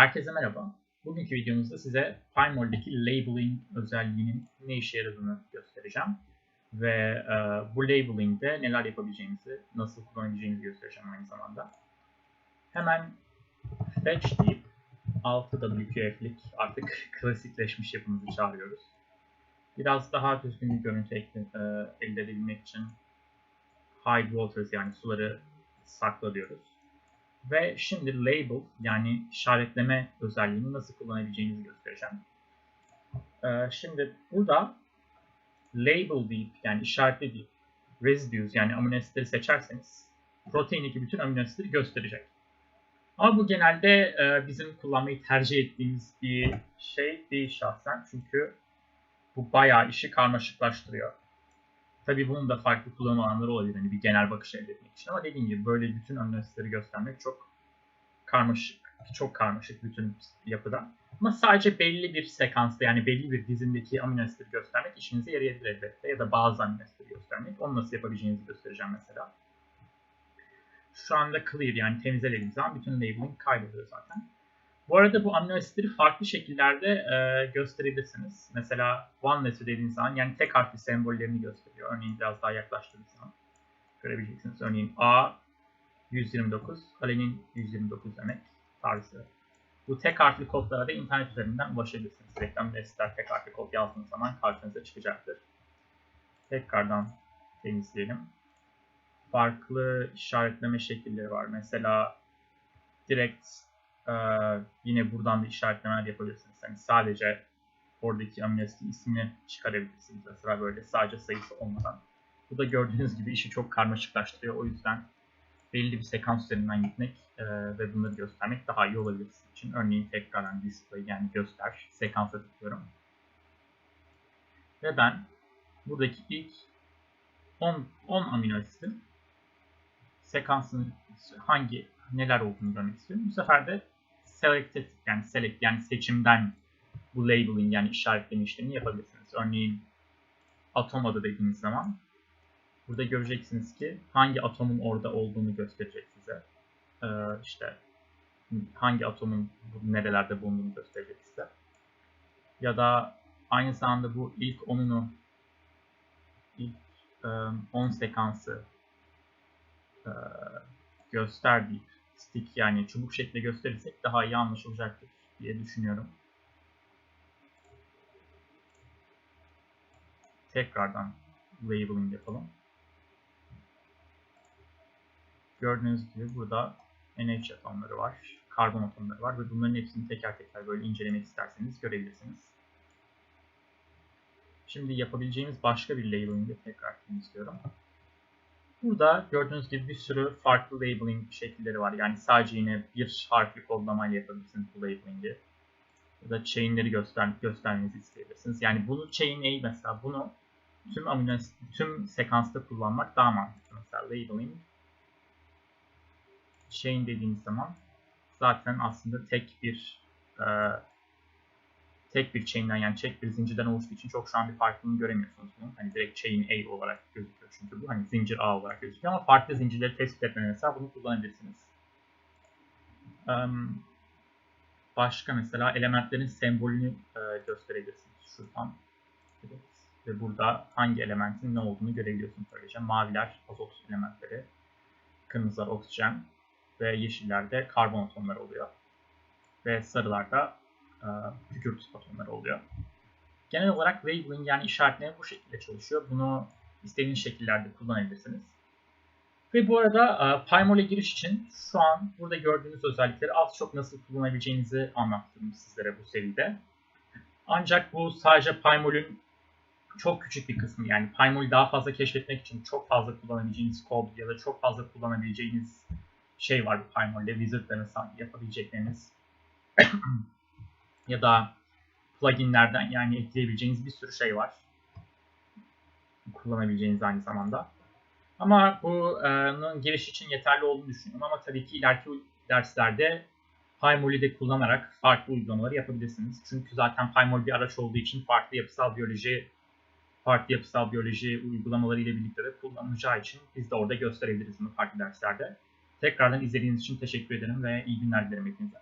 Herkese merhaba. Bugünkü videomuzda size PyMol'deki labeling özelliğinin ne işe yaradığını göstereceğim. Ve e, bu labeling'de neler yapabileceğinizi, nasıl kullanabileceğinizi göstereceğim aynı zamanda. Hemen fetch deyip 6WQF'lik artık klasikleşmiş yapımızı çağırıyoruz. Biraz daha düzgün bir görüntü e, elde edebilmek için hide waters yani suları sakla diyoruz. Ve şimdi label yani işaretleme özelliğini nasıl kullanabileceğinizi göstereceğim. Ee, şimdi burada label deyip yani işaretle deyip residues yani amino asitleri seçerseniz proteindeki bütün amino asitleri gösterecek. Ama bu genelde e, bizim kullanmayı tercih ettiğimiz bir şey değil şahsen. Çünkü bu bayağı işi karmaşıklaştırıyor. Tabii bunun da farklı kullanım alanları olabilir. Hani bir genel bakış elde etmek için. Ama dediğim gibi böyle bütün amino asitleri göstermek çok karmaşık, çok karmaşık bütün yapıda. Ama sadece belli bir sekansta yani belli bir dizindeki amino asitleri göstermek işinize yarayabilir elbette. Ya da bazı amino asitleri göstermek. Onu nasıl yapabileceğinizi göstereceğim mesela. Şu anda clear yani temizlediğimiz zaman bütün labeling kayboluyor zaten. Bu arada bu amino asitleri farklı şekillerde e, gösterebilirsiniz. Mesela one letter dediğiniz zaman yani tek harfli sembollerini gösteriyor. Örneğin biraz daha yaklaştığınız zaman görebileceksiniz. Örneğin A 129, alenin 129 demek tarzı. Bu tek harfli kodlara da internet üzerinden ulaşabilirsiniz. Reklam destekler tek harfli kod yazdığınız zaman karşınıza çıkacaktır. Tekrardan temizleyelim. Farklı işaretleme şekilleri var. Mesela direkt e, yine buradan da işaretlemeler yapabilirsiniz. Yani sadece oradaki amino ismini çıkarabilirsiniz. Mesela böyle sadece sayısı olmadan. Bu da gördüğünüz gibi işi çok karmaşıklaştırıyor. O yüzden belli bir sekans üzerinden gitmek e, ve bunları göstermek daha iyi olabilir sizin için. Örneğin tekrardan display yani göster sekansa tıklıyorum. Ve ben buradaki ilk 10, 10 amino asitin sekansın hangi neler olduğunu görmek istiyorum. Bu sefer de selected yani select yani seçimden bu labeling yani işaretleme işlemini yapabilirsiniz. Örneğin atom adı dediğiniz zaman burada göreceksiniz ki hangi atomun orada olduğunu gösterecek size. Ee, işte hangi atomun nerelerde bulunduğunu gösterecek size. Ya da aynı zamanda bu ilk onunu ilk 10 e, sekansı e, göster stick yani çubuk şeklinde gösterirsek daha iyi anlaşılacaktır diye düşünüyorum. Tekrardan labeling yapalım. Gördüğünüz gibi burada NH atomları var, karbon atomları var ve bunların hepsini teker teker böyle incelemek isterseniz görebilirsiniz. Şimdi yapabileceğimiz başka bir labeling'i tekrar istiyorum. Burada gördüğünüz gibi bir sürü farklı labeling şekilleri var. Yani sadece yine bir harfli kodlamayla yapabilirsiniz bu labeling'i. Ya da chain'leri göster göstermenizi isteyebilirsiniz. Yani bunu chain A mesela bunu tüm amino tüm sekansta kullanmak daha mantıklı. Mesela labeling chain dediğiniz zaman zaten aslında tek bir e, tek bir chain'den yani tek bir zincirden oluştuğu için çok şu an bir farklılığını göremiyorsunuz bunun. Hani direkt chain A olarak gözüküyor çünkü bu hani zincir A olarak gözüküyor ama farklı zincirleri tespit etmeye mesela bunu kullanabilirsiniz. Um, başka mesela elementlerin sembolünü e, gösterebilirsiniz şuradan. Evet. Ve burada hangi elementin ne olduğunu görebiliyorsunuz böylece. Maviler azot elementleri, kırmızılar oksijen ve yeşillerde karbon atomları oluyor. Ve sarılarda e, kükürt atomları oluyor. Genel olarak labeling yani işaretleme bu şekilde çalışıyor. Bunu istediğiniz şekillerde kullanabilirsiniz. Ve bu arada e, PyMol'e giriş için şu an burada gördüğünüz özellikleri az çok nasıl kullanabileceğinizi anlattım sizlere bu seride. Ancak bu sadece PyMol'ün çok küçük bir kısmı. Yani PyMol'ü daha fazla keşfetmek için çok fazla kullanabileceğiniz kod ya da çok fazla kullanabileceğiniz şey var bu PyMol'de. Wizard'da mesela yapabilecekleriniz ya da pluginlerden yani ekleyebileceğiniz bir sürü şey var. Kullanabileceğiniz aynı zamanda. Ama bunun giriş için yeterli olduğunu düşünüyorum. Ama tabii ki ileriki derslerde PyMol'i de kullanarak farklı uygulamaları yapabilirsiniz. Çünkü zaten PyMol bir araç olduğu için farklı yapısal biyoloji farklı yapısal biyoloji uygulamaları ile birlikte de kullanılacağı için biz de orada gösterebiliriz bunu farklı derslerde. Tekrardan izlediğiniz için teşekkür ederim ve iyi günler dilerim hepinize.